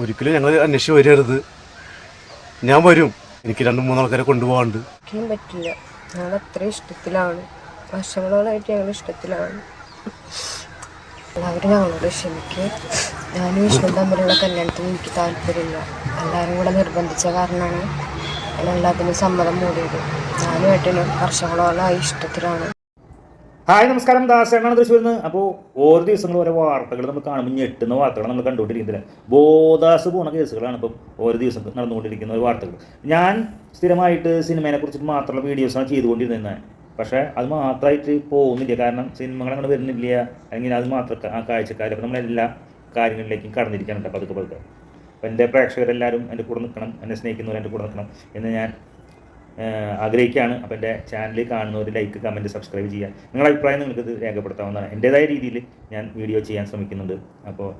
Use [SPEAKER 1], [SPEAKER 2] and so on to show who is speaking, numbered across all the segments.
[SPEAKER 1] ഒരിക്കലും ഞങ്ങൾ അന്വേഷിച്ച് വരരുത്. ഞാൻ വരും. എനിക്ക് രണ്ട് മൂന്നാൾക്കാരെ കൊണ്ടുപോകാണ്ട്
[SPEAKER 2] പറ്റില്ല. ഞങ്ങൾ അത്ര ഇഷ്ടത്തിലാണ്. വർഷങ്ങളോളായിട്ട് ഞങ്ങൾ ഇഷ്ടത്തിലാണ്. എല്ലാവരും ഞങ്ങളോട് ക്ഷമിക്ക്. ഞാനും വിഷ്ണു തമ്മിലുള്ള കല്യാണത്തിന് എനിക്ക് താല്പര്യമില്ല. എല്ലാവരും കൂടെ നിർബന്ധിച്ച കാരണമാണ് ഞാൻ എല്ലാത്തിനും സമ്മതം മൂടിയത്. ഞാനും ഏട്ടനും വർഷങ്ങളോളമായി ഇഷ്ടത്തിലാണ്.
[SPEAKER 3] ഹായ് നമസ്കാരം. ദാസേനാണ് തൃശ്ശൂരിൽ നിന്ന്. അപ്പോൾ ഓരോ ദിവസങ്ങളും ഓരോ വാർത്തകൾ നമ്മൾ കാണുമ്പോൾ ഞെട്ടുന്ന വാർത്തകൾ നമ്മൾ കണ്ടുകൊണ്ടിരിക്കുന്നില്ല ബോധാസ് പോണ കേസുകളാണ് ഇപ്പം ഓരോ ദിവസം നടന്നുകൊണ്ടിരിക്കുന്ന ഒരു വാർത്തകൾ. ഞാൻ സ്ഥിരമായിട്ട് സിനിമയെ കുറിച്ചിട്ട് മാത്രമുള്ള വീഡിയോസാണ് ചെയ്തുകൊണ്ടിരുന്നത്. പക്ഷേ അത് മാത്രമായിട്ട് പോകുന്നില്ല. കാരണം സിനിമകൾ അങ്ങനെ വരുന്നില്ല. അല്ലെങ്കിൽ അത് മാത്രം ആ കാഴ്ചക്കാർ അപ്പോൾ നമ്മളെല്ലാ കാര്യങ്ങളിലേക്കും കടന്നിരിക്കാനുണ്ട് പതുക്കെ പതുക്കെ. അപ്പോൾ എന്റെ പ്രേക്ഷകരെല്ലാവരും എന്റെ കൂടെ നിൽക്കണം. എന്നെ സ്നേഹിക്കുന്നവർ എന്റെ കൂടെ നിൽക്കണം എന്ന് ഞാൻ ആഗ്രഹിക്കുകയാണ്. അപ്പോൾ എന്റെ ചാനൽ കാണുന്നവർ ലൈക്ക് കമന്റ് സബ്സ്ക്രൈബ് ചെയ്യുക. നിങ്ങളുടെ അഭിപ്രായം നിങ്ങൾക്ക് ഇത് രേഖപ്പെടുത്താവുന്നതാണ്. എന്റേതായ രീതിയിൽ ഞാൻ വീഡിയോ ചെയ്യാൻ ശ്രമിക്കുന്നുണ്ട്. അപ്പോൾ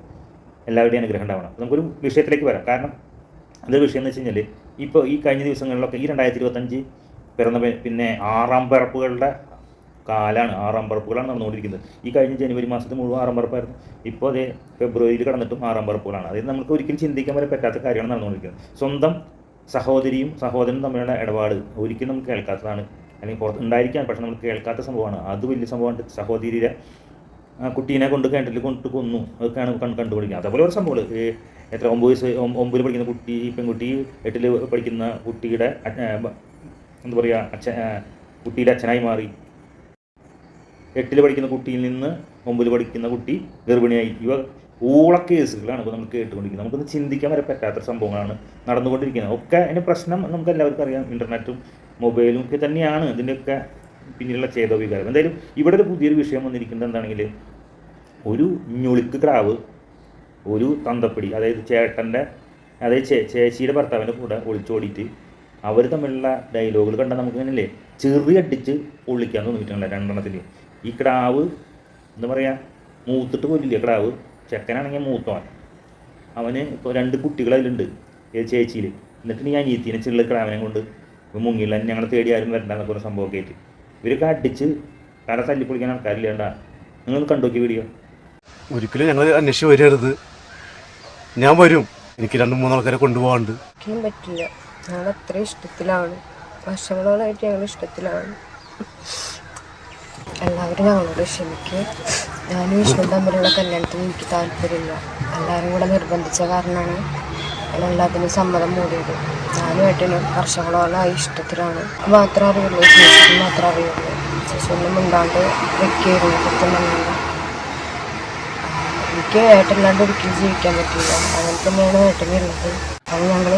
[SPEAKER 3] എല്ലാവരുടെയും അനുഗ്രഹം ഉണ്ടാവണം. അപ്പോൾ നമുക്കൊരു വിഷയത്തിലേക്ക് വരാം. കാരണം അതൊരു വിഷയം എന്ന് വെച്ച് കഴിഞ്ഞാൽ ഇപ്പോൾ ഈ കഴിഞ്ഞ ദിവസങ്ങളിലൊക്കെ ഈ രണ്ടായിരത്തി ഇരുപത്തഞ്ച് പിറന്ന പിന്നെ ആറാം പിറപ്പുകളുടെ കാലാണ് ആറാം പറപ്പുകളാണ് നടന്നുകൊണ്ടിരിക്കുന്നത്. ഈ കഴിഞ്ഞ ജനുവരി മാസത്തിൽ മുഴുവൻ ആറാം പറപ്പായിരുന്നു. ഇപ്പോൾ അതേ ഫെബ്രുവരിയിൽ കടന്നിട്ടും ആറാം പറപ്പുകളാണ്. അതായത് നമുക്ക് ഒരിക്കലും ചിന്തിക്കാൻ വരെ പറ്റാത്ത കാര്യമാണ് നടന്നുകൊണ്ടിരിക്കുന്നത്. സ്വന്തം സഹോദരിയും സഹോദരനും തമ്മിലുള്ള ഇടപാട് ഒരിക്കലും നമുക്ക് കേൾക്കാത്തതാണ്. അല്ലെങ്കിൽ പുറത്ത് ഉണ്ടായിരിക്കാൻ പക്ഷെ നമ്മൾ കേൾക്കാത്ത സംഭവമാണ്. അത് വലിയ സംഭവമാണ്. സഹോദരിയുടെ കുട്ടീനെ കൊണ്ട് കിണറ്റിൽ കൊണ്ട് കൊന്നു. അതൊക്കെയാണ് കണ്ട് കണ്ടുപിടിക്കുന്നത് അതേപോലെ ഒരു സംഭവം എത്ര ഒമ്പത് വയസ്സ് ഒമ്പതിൽ പഠിക്കുന്ന കുട്ടി പെൺകുട്ടി എട്ടിൽ പഠിക്കുന്ന കുട്ടിയുടെ അച്ഛ- എന്താ പറയുക അച്ഛൻ ആ, കുട്ടിയുടെ അച്ഛനായി മാറി. എട്ടിൽ പഠിക്കുന്ന കുട്ടിയിൽ നിന്ന് ഒമ്പതിൽ പഠിക്കുന്ന കുട്ടി ഗർഭിണിയായി. ഇവ ഊള കേസുകളാണ് ഇപ്പോൾ നമ്മൾ കേട്ടുകൊണ്ടിരിക്കുന്നത്. നമുക്കൊന്ന് ചിന്തിക്കാൻ വരെ പറ്റാത്ത സംഭവങ്ങളാണ് നടന്നുകൊണ്ടിരിക്കുന്നത്. ഒക്കെ അതിന്റെ പ്രശ്നം നമുക്ക് എല്ലാവർക്കും അറിയാം. ഇന്റർനെറ്റും മൊബൈലും ഒക്കെ തന്നെയാണ് ഇതിന്റെയൊക്കെ പിന്നിലുള്ള ചേതോ വികാരം എന്തായാലും ഇവിടെ ഒരു പുതിയൊരു വിഷയം വന്നിരിക്കുന്നത് എന്താണെങ്കിൽ ഒരു ഞൊളിക്ക് ക്രാവ് ഒരു തന്തപ്പിടി അതായത് ചേട്ടന്റെ അതായത് ചേ ചേച്ചിയുടെ ഭർത്താവിന്റെ കൂടെ ഒളിച്ചോടിയിട്ട് അവർ തമ്മിലുള്ള ഡയലോഗുകൾ കണ്ടാൽ നമുക്ക് ഇങ്ങനെയല്ലേ ചെറിയടിച്ച് ഒളിക്കാൻ തോന്നിയിട്ടുണ്ടല്ലോ രണ്ടെണ്ണത്തിൽ ഈ കിടാവ് എന്താ പറയുക മൂത്തിട്ട് കൊല്ലില്ല കിടാവ്? ചെക്കനാണെങ്കിൽ മൂത്തവൻ. അവന് ഇപ്പോൾ രണ്ട് കുട്ടികൾ അതിലുണ്ട് ഏത് ചേച്ചിയിൽ എന്നിട്ട് ഞാൻ ഈത്തിനെ ചെള്ള കിടാവിനെ കൊണ്ട് മുങ്ങില്ല ഞങ്ങളെ തേടി ആരും വരണ്ട എന്നൊക്കെ ഒരു സംഭവമൊക്കെ ആയിട്ട് ഇവരൊക്കെ അടിച്ച് കട തല്ലിപ്പൊളിക്കാൻ ആൾക്കാരില്ലേണ്ട നിങ്ങൾ കണ്ടോക്കി വീഡിയോ?
[SPEAKER 1] ഒരിക്കലും ഞങ്ങൾ അന്വേഷിച്ച് വരരുത്. ഞാൻ വരും. എനിക്ക് രണ്ട് മൂന്നാൾക്കാരെ കൊണ്ടുപോകാണ്ട്
[SPEAKER 2] ഒരിക്കലും പറ്റില്ല. ഞങ്ങൾ അത്ര ഇഷ്ടത്തിലാണ്. വർഷങ്ങളോളായിട്ട് ഞങ്ങൾ ഇഷ്ടത്തിലാണ്. എല്ലാവരും ഞങ്ങളോട് ക്ഷമിക്കുക ഞാനും വിഷ്ണു തമ്മിലുള്ള കല്യാണത്തിന് എനിക്ക് താല്പര്യമില്ല. എല്ലാവരും കൂടെ നിർബന്ധിച്ച കാരണമാണ് എല്ലാത്തിനും സമ്മതം മൂടിയത്. ഞാനും ഏട്ടനും വർഷങ്ങളോളം ഇഷ്ടത്തിലാണ്. മാത്രം അറിയുള്ളൂ. ചേച്ചിക്ക് മാത്രം അറിയുള്ളൂ. ചേച്ചി ഒന്നും മിണ്ടാണ്ട് വെക്കായിരുന്നു കുത്തുന്നുണ്ട് എനിക്ക് ഏട്ടനില്ലാണ്ട് ഒരിക്കലും ജീവിക്കാൻ പറ്റില്ല അങ്ങനെ തന്നെയാണ് ഏട്ടനുള്ളത് അത് ഞങ്ങൾ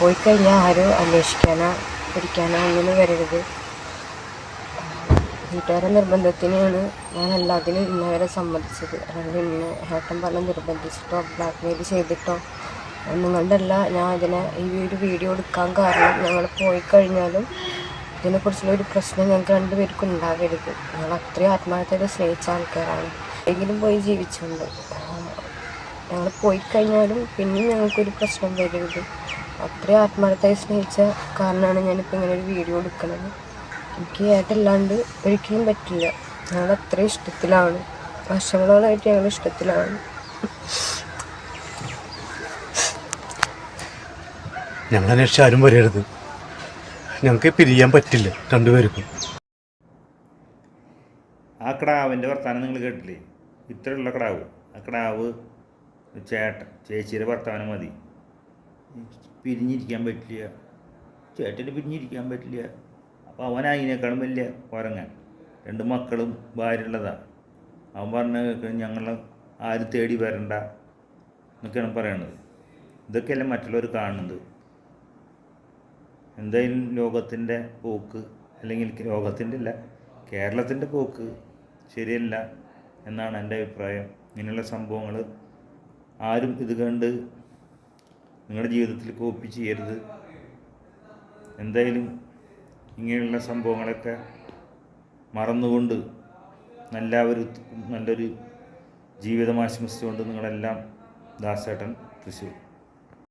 [SPEAKER 2] പോയി കഴിഞ്ഞാൽ ആരും അന്വേഷിക്കാനോ പിടിക്കാനോ ഒന്നിനും വരരുത്. വീട്ടുകാരെ നിർബന്ധത്തിനാണ് ഞാൻ എല്ലാത്തിനും ഇന്നവരെ സമ്മതിച്ചത്. അല്ലെങ്കിൽ ഇന്ന് ഏട്ടൻ പറഞ്ഞ് നിർബന്ധിച്ചിട്ടോ ബ്ലാക്ക് മെയിൽ ചെയ്തിട്ടോ നിങ്ങളുടെ കൊണ്ടല്ല ഞാൻ ഇതിനെ ഈ ഒരു വീഡിയോ എടുക്കാൻ കാരണം ഞങ്ങൾ പോയി കഴിഞ്ഞാലും ഇതിനെക്കുറിച്ചുള്ള ഒരു പ്രശ്നം ഞങ്ങൾക്ക് രണ്ടുപേർക്കും ഉണ്ടാകരുത് ഞങ്ങൾ അത്രയും ആത്മാർത്ഥത സ്നേഹിച്ച ആൾക്കാരാണ്. എങ്കിലും പോയി ജീവിച്ചുണ്ട്. ഞങ്ങൾ പോയി കഴിഞ്ഞാലും പിന്നെയും ഞങ്ങൾക്കൊരു പ്രശ്നം വരരുത്. അത്രയും ആത്മാർത്ഥമായി സ്നേഹിച്ച കാരണമാണ് ഞാനിപ്പോൾ ഇങ്ങനെ ഒരു വീഡിയോ എടുക്കുന്നത്. എനിക്ക് ഏട്ടല്ലാണ്ട് ഒരിക്കലും പറ്റില്ല. ഞങ്ങൾ അത്ര ഇഷ്ടത്തിലാണ്. വർഷങ്ങളോളായിട്ട് ഞങ്ങൾ ഇഷ്ടത്തിലാണ്.
[SPEAKER 1] ഞങ്ങൾ അന്വേഷിച്ച് ആരും വരരുത് ഞങ്ങൾക്ക് പിരിയാൻ പറ്റില്ല രണ്ടുപേർക്കും.
[SPEAKER 3] ആ കടാവിന്റെ വർത്തമാനം നിങ്ങൾ കേട്ടില്ലേ? ഇത്രയുള്ള കടാവ്. ആ കടാവ് ചേട്ടൻ ചേച്ചിയുടെ വർത്തമാനം മതി. പിരിഞ്ഞിരിക്കാൻ പറ്റില്ല. ചേട്ടന് പിരിഞ്ഞിരിക്കാൻ പറ്റില്ല. അപ്പോൾ അവൻ അതിനേക്കാളും വലിയ കുരങ്ങൻ. രണ്ട് മക്കളും ഭാര്യ ഉള്ളതാണ് അവൻ പറഞ്ഞ ഞങ്ങൾ ആരും തേടി വരണ്ട എന്നൊക്കെയാണ് പറയണത്. ഇതൊക്കെയല്ല മറ്റുള്ളവർ കാണുന്നത്. എന്തായാലും ലോകത്തിന്റെ പോക്ക് അല്ലെങ്കിൽ ലോകത്തിന്റെ അല്ല കേരളത്തിന്റെ പോക്ക് ശരിയല്ല എന്നാണ് എന്റെ അഭിപ്രായം. ഇങ്ങനെയുള്ള സംഭവങ്ങൾ ആരും ഇത് കണ്ട് നിങ്ങളുടെ ജീവിതത്തിൽ കോപ്പി ചെയ്യരുത്. എന്തായാലും ഇങ്ങനെയുള്ള സംഭവങ്ങളൊക്കെ മറന്നുകൊണ്ട് നല്ല ഒരു നല്ലൊരു ജീവിതം ആശംസിച്ചുകൊണ്ട് നിങ്ങളെല്ലാം ദാസേട്ടൻ തൃശ്ശൂർ.